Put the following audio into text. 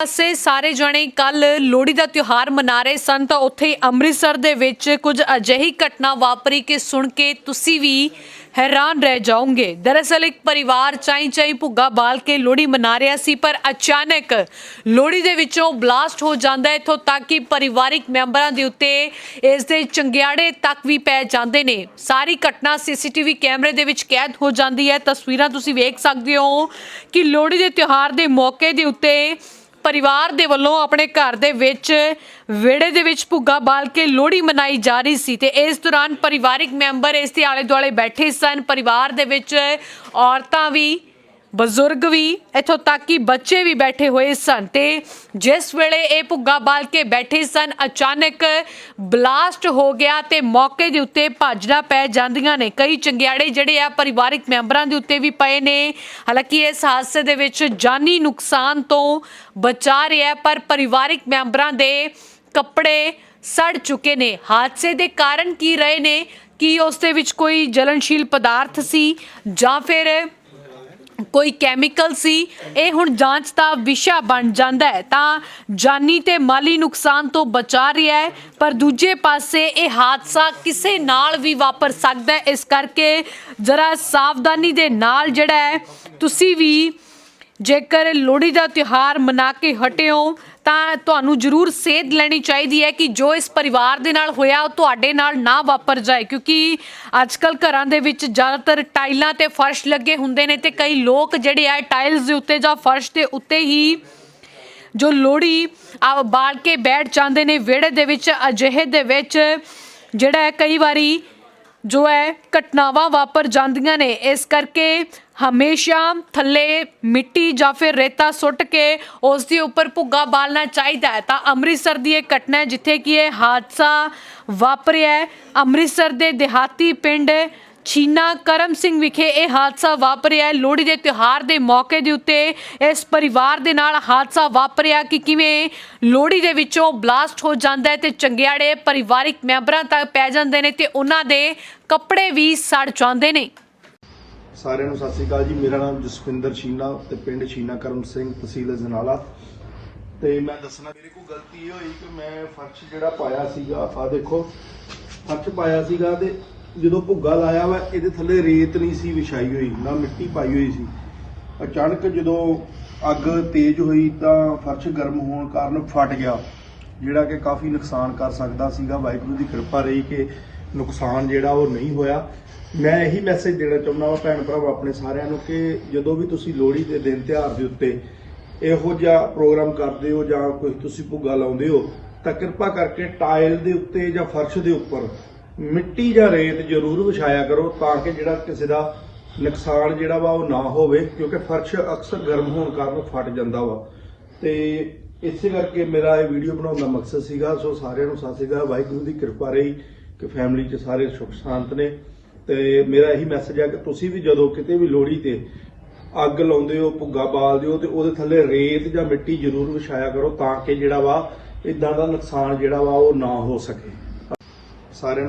ਪਾਸੇ ਸਾਰੇ ਜਣੇ ਕੱਲ ਲੋਹੜੀ ਦਾ ਤਿਉਹਾਰ ਮਨਾ ਰਹੇ ਸਨ ਤਾਂ ਉੱਥੇ ਹੀ ਅੰਮ੍ਰਿਤਸਰ ਦੇ ਵਿੱਚ ਕੁਝ ਅਜਿਹੀ ਘਟਨਾ ਵਾਪਰੀ ਕਿ ਸੁਣ ਕੇ ਤੁਸੀਂ ਵੀ ਹੈਰਾਨ ਰਹਿ ਜਾਓਗੇ। ਦਰਅਸਲ ਇੱਕ ਪਰਿਵਾਰ ਚਾਈ ਚਾਈ ਭੁੱਗਾ ਬਾਲ ਕੇ ਲੋਹੜੀ ਮਨਾ ਰਿਹਾ ਸੀ, ਪਰ ਅਚਾਨਕ ਲੋਹੜੀ ਦੇ ਵਿੱਚੋਂ ਬਲਾਸਟ ਹੋ ਜਾਂਦਾ ਹੈ ਇੱਥੋਂ ਤੱਕ ਕਿ ਪਰਿਵਾਰਿਕ ਮੈਂਬਰਾਂ ਦੇ ਉੱਤੇ ਇਸ ਦੇ ਚੰਗਿਆੜੇ ਤੱਕ ਵੀ ਪੈ ਜਾਂਦੇ ਨੇ। ਸਾਰੀ ਘਟਨਾ ਸੀਸੀਟੀਵੀ ਕੈਮਰੇ ਦੇ ਵਿੱਚ ਕੈਦ ਹੋ ਜਾਂਦੀ ਹੈ। ਤਸਵੀਰਾਂ ਤੁਸੀਂ ਵੇਖ ਸਕਦੇ ਹੋ ਕਿ ਲੋਹੜੀ ਦੇ ਤਿਉਹਾਰ ਦੇ ਮੌਕੇ ਦੇ ਉੱਤੇ ਪਰਿਵਾਰ ਦੇ ਵੱਲੋਂ ਆਪਣੇ ਘਰ ਦੇ ਵਿੱਚ ਵਿਹੜੇ ਦੇ ਵਿੱਚ ਭੁੱਗਾ ਬਾਲ ਕੇ ਲੋਹੜੀ ਮਨਾਈ ਜਾ ਰਹੀ ਸੀ ਤੇ ਇਸ ਦੌਰਾਨ ਪਰਿਵਾਰਿਕ ਮੈਂਬਰ ਇਸ ਦੇ ਆਲੇ ਦੁਆਲੇ ਬੈਠੇ ਸਨ। ਪਰਿਵਾਰ ਦੇ ਵਿੱਚ ਔਰਤਾਂ ਵੀ ਬਜ਼ੁਰਗ ਵੀ ਇੱਥੋਂ ਤੱਕ ਕਿ ਬੱਚੇ ਵੀ ਬੈਠੇ ਹੋਏ ਸਨ ਤੇ ਜਿਸ ਵੇਲੇ ਇਹ ਭੁੱਗਾ ਬਾਲ ਕੇ ਬੈਠੇ ਸਨ, ਅਚਾਨਕ ਬਲਾਸਟ ਹੋ ਗਿਆ ਤੇ ਮੌਕੇ ਦੇ ਉੱਤੇ ਭਾਜੜਾ ਪੈ ਜਾਂਦੀਆਂ ਨੇ। ਕਈ ਚੰਗਿਆੜੇ ਜਿਹੜੇ ਆ ਪਰਿਵਾਰਿਕ ਮੈਂਬਰਾਂ ਦੇ ਉੱਤੇ ਵੀ ਪਏ ਨੇ। ਹਾਲਾਂਕਿ ਇਸ ਹਾਦਸੇ ਦੇ ਵਿੱਚ ਜਾਨੀ ਨੁਕਸਾਨ ਤੋਂ ਬਚਾ ਰਿਹਾ, ਪਰ ਪਰਿਵਾਰਿਕ ਮੈਂਬਰਾਂ ਦੇ ਕੱਪੜੇ ਸੜ ਚੁੱਕੇ ਨੇ। ਹਾਦਸੇ ਦੇ ਕਾਰਨ ਕੀ ਰਹੇ ਨੇ? ਕੀ ਉਸ ਦੇ ਵਿੱਚ ਕੋਈ ਜਲਨਸ਼ੀਲ ਪਦਾਰਥ ਸੀ ਜਾਂ ਫਿਰ ਕੋਈ ਕੈਮੀਕਲ ਸੀ, ਇਹ ਹੁਣ ਜਾਂਚ ਦਾ ਵਿਸ਼ਾ ਬਣ ਜਾਂਦਾ ਹੈ। ਤਾਂ ਜਾਨੀ ਤੇ ਮਾਲੀ ਨੁਕਸਾਨ ਤੋਂ ਬਚਾ ਰਿਹਾ ਹੈ, ਪਰ ਦੂਜੇ ਪਾਸੇ ਇਹ ਹਾਦਸਾ ਕਿਸੇ ਨਾਲ ਵੀ ਵਾਪਰ ਸਕਦਾ ਹੈ। ਇਸ ਕਰਕੇ ਜਰਾ ਸਾਵਧਾਨੀ ਦੇ ਨਾਲ ਜਿਹੜਾ ਹੈ, ਤੁਸੀਂ ਵੀ ਜੇਕਰ ਲੋਹੜੀ ਦਾ ਤਿਉਹਾਰ ਮਨਾ ਕੇ ਹਟਿਓ, ਤਾਂ ਤੁਹਾਨੂੰ ਜ਼ਰੂਰ ਸੇਧ ਲੈਣੀ ਚਾਹੀਦੀ ਹੈ ਕਿ ਜੋ ਇਸ ਪਰਿਵਾਰ ਦੇ ਨਾਲ ਹੋਇਆ, ਉਹ ਤੁਹਾਡੇ ਨਾਲ ਨਾ ਵਾਪਰ ਜਾਏ। ਕਿਉਂਕਿ ਅੱਜਕੱਲ ਘਰਾਂ ਦੇ ਵਿੱਚ ਜ਼ਿਆਦਾਤਰ ਟਾਈਲਾਂ ਤੇ ਫਰਸ਼ ਲੱਗੇ ਹੁੰਦੇ ਨੇ ਤੇ ਕਈ ਲੋਕ ਜਿਹੜੇ ਆ, ਟਾਈਲਸ ਦੇ ਉੱਤੇ ਜਾਂ ਫਰਸ਼ ਦੇ ਉੱਤੇ ਹੀ ਜੋ ਲੋਹੜੀ ਆ, ਬਾਲ ਕੇ ਬੈਠ ਜਾਂਦੇ ਨੇ। ਵਿਹੜੇ ਦੇ ਵਿੱਚ, ਅਜਿਹੇ ਦੇ ਵਿੱਚ ਜਿਹੜਾ ਹੈ, ਕਈ ਵਾਰੀ ਜੋ ਹੈ, ਘਟਨਾਵਾਂ ਵਾਪਰ ਜਾਂਦੀਆਂ ਨੇ। ਇਸ ਕਰਕੇ ਹਮੇਸ਼ਾ ਥੱਲੇ ਮਿੱਟੀ ਜਾਂ ਫਿਰ ਰੇਤਾ ਸੁੱਟ ਕੇ ਉਸ ਦੇ ਉੱਪਰ ਭੁੱਗਾ ਬਾਲਣਾ ਚਾਹੀਦਾ ਹੈ। ਤਾਂ ਅੰਮ੍ਰਿਤਸਰ ਦੀ ਇਹ ਘਟਨਾ ਹੈ ਜਿੱਥੇ ਕਿ ਇਹ ਹਾਦਸਾ ਵਾਪਰਿਆ ਹੈ। ਅੰਮ੍ਰਿਤਸਰ ਦੇ ਦਿਹਾਤੀ ਪਿੰਡ ਛੀਨਾ ਕਰਮ ਸਿੰਘ ਵਿਖੇ ਇਹ ਹਾਦਸਾ ਵਾਪਰਿਆ ਲੋਹੜੀ ਦੇ ਤਿਉਹਾਰ ਦੇ ਮੌਕੇ ਦੇ ਉੱਤੇ ਇਸ ਪਰਿਵਾਰ ਦੇ ਨਾਲ ਹਾਦਸਾ ਵਾਪਰਿਆ ਕਿ ਕਿਵੇਂ ਲੋਹੜੀ ਦੇ ਵਿੱਚੋਂ ਬਲਾਸਟ ਹੋ ਜਾਂਦਾ ਹੈ ਤੇ ਚੰਗਿਆੜੇ ਪਰਿਵਾਰਿਕ ਮੈਂਬਰਾਂ ਤੱਕ ਪੈ ਜਾਂਦੇ ਨੇ ਤੇ ਉਹਨਾਂ ਦੇ ਕੱਪੜੇ ਵੀ ਸੜ ਜਾਂਦੇ ਨੇ। ਸਾਰਿਆਂ ਨੂੰ ਸਤਿ ਸ੍ਰੀ ਅਕਾਲ ਜੀ। ਮੇਰਾ ਨਾਮ ਜਸਵਿੰਦਰ ਸ਼ੀਨਾ ਤੇ ਪਿੰਡ ਸ਼ੀਨਾ ਕਰਮ ਸਿੰਘ ਤਹਿਸੀਲ ਜਨਾਲਾ। ਤੇ ਮੈਂ ਦੱਸਣਾ, ਮੇਰੇ ਕੋਲ ਗਲਤੀ ਇਹ ਹੋਈ ਕਿ ਮੈਂ ਫਰਸ਼ ਜਿਹੜਾ ਪਾਇਆ ਸੀਗਾ ਆ ਦੇਖੋ, ਫਰਸ਼ ਪਾਇਆ ਸੀਗਾ ਤੇ ਜਦੋਂ ਭੁੱਗਾ ਲਾਇਆ ਵਾ, ਇਹਦੇ ਥੱਲੇ ਰੇਤ ਨਹੀਂ ਸੀ ਵਿਛਾਈ ਹੋਈ, ਨਾ ਮਿੱਟੀ ਪਾਈ ਹੋਈ ਸੀ। ਅਚਾਨਕ ਜਦੋਂ ਅੱਗ ਤੇਜ਼ ਹੋਈ ਤਾਂ ਫਰਸ਼ ਗਰਮ ਹੋਣ ਕਾਰਨ ਫਟ ਗਿਆ, ਜਿਹੜਾ ਕਿ ਕਾਫੀ ਨੁਕਸਾਨ ਕਰ ਸਕਦਾ ਸੀਗਾ। ਵਾਹਿਗੁਰੂ ਦੀ ਕਿਰਪਾ ਰਹੀ ਕਿ ਨੁਕਸਾਨ ਜਿਹੜਾ ਉਹ ਨਹੀਂ ਹੋਇਆ। ਮੈਂ ਇਹੀ ਮੈਸੇਜ ਦੇਣਾ ਚਾਹੁੰਦਾ ਹਾਂ ਭੈਣ ਭਰਾਵੋ ਆਪਣੇ ਸਾਰਿਆਂ ਨੂੰ ਕਿ ਜਦੋਂ ਵੀ ਤੁਸੀਂ ਲੋਹੜੀ ਦੇ ਦਿਨ ਤਿਉਹਾਰ ਦੇ ਉੱਤੇ ਇਹੋ ਜਿਹਾ ਪ੍ਰੋਗਰਾਮ ਕਰਦੇ ਹੋ ਜਾਂ ਕੋਈ ਤੁਸੀਂ ਭੁੱਗਾ ਲਾਉਂਦੇ ਹੋ, ਤਾਂ ਕਿਰਪਾ ਕਰਕੇ ਟਾਇਲ ਦੇ ਉੱਤੇ ਜਾਂ ਫਰਸ਼ ਦੇ ਉੱਪਰ ਮਿੱਟੀ ਜਾਂ ਰੇਤ ਜ਼ਰੂਰ ਵਿਛਾਇਆ ਕਰੋ ਤਾਂ ਕਿ ਜਿਹੜਾ ਕਿਸੇ ਦਾ ਨੁਕਸਾਨ ਜਿਹੜਾ ਵਾ ਉਹ ਨਾ ਹੋਵੇ, ਕਿਉਂਕਿ ਫਰਸ਼ ਅਕਸਰ ਗਰਮ ਹੋਣ ਕਾਰਨ ਫਟ ਜਾਂਦਾ ਵਾ। ਤੇ ਇਸੇ ਕਰਕੇ ਮੇਰਾ ਇਹ ਵੀਡੀਓ ਬਣਾਉਣ ਦਾ ਮਕਸਦ ਸੀਗਾ, ਸੋ ਸਾਰਿਆਂ ਨੂੰ ਸਤਿ ਸ੍ਰੀ ਅਕਾਲ, ਵਾਹਿਗੁਰੂ ਦੀ ਕਿਰਪਾ ਰਹੀ, ਕਿ ਫੈਮਿਲੀ 'ਚ ਸਾਰੇ ਸੁਖ ਸ਼ਾਂਤ ਨੇ। ਤੇ ਮੇਰਾ ਇਹੀ ਮੈਸੇਜ ਹੈ ਕਿ ਤੁਸੀਂ ਵੀ ਜਦੋਂ ਕਿਤੇ ਵੀ ਲੋਹੜੀ ਤੇ ਅੱਗ ਲਾਉਂਦੇ ਹੋ, ਭੁੱਗਾ ਬਾਲਦੇ ਹੋ ਤੇ ਉਹਦੇ ਥੱਲੇ ਰੇਤ ਜਾਂ ਮਿੱਟੀ ਜ਼ਰੂਰ ਵਿਛਾਇਆ ਕਰੋ ਤਾਂ ਕਿ ਜਿਹੜਾ ਵਾ ਇਦਾਂ ਦਾ ਨੁਕਸਾਨ ਜਿਹੜਾ ਵਾ ਉਹ ਨਾ ਹੋ ਸਕੇ। ਸਾਰਿਆਂ ਨੂੰ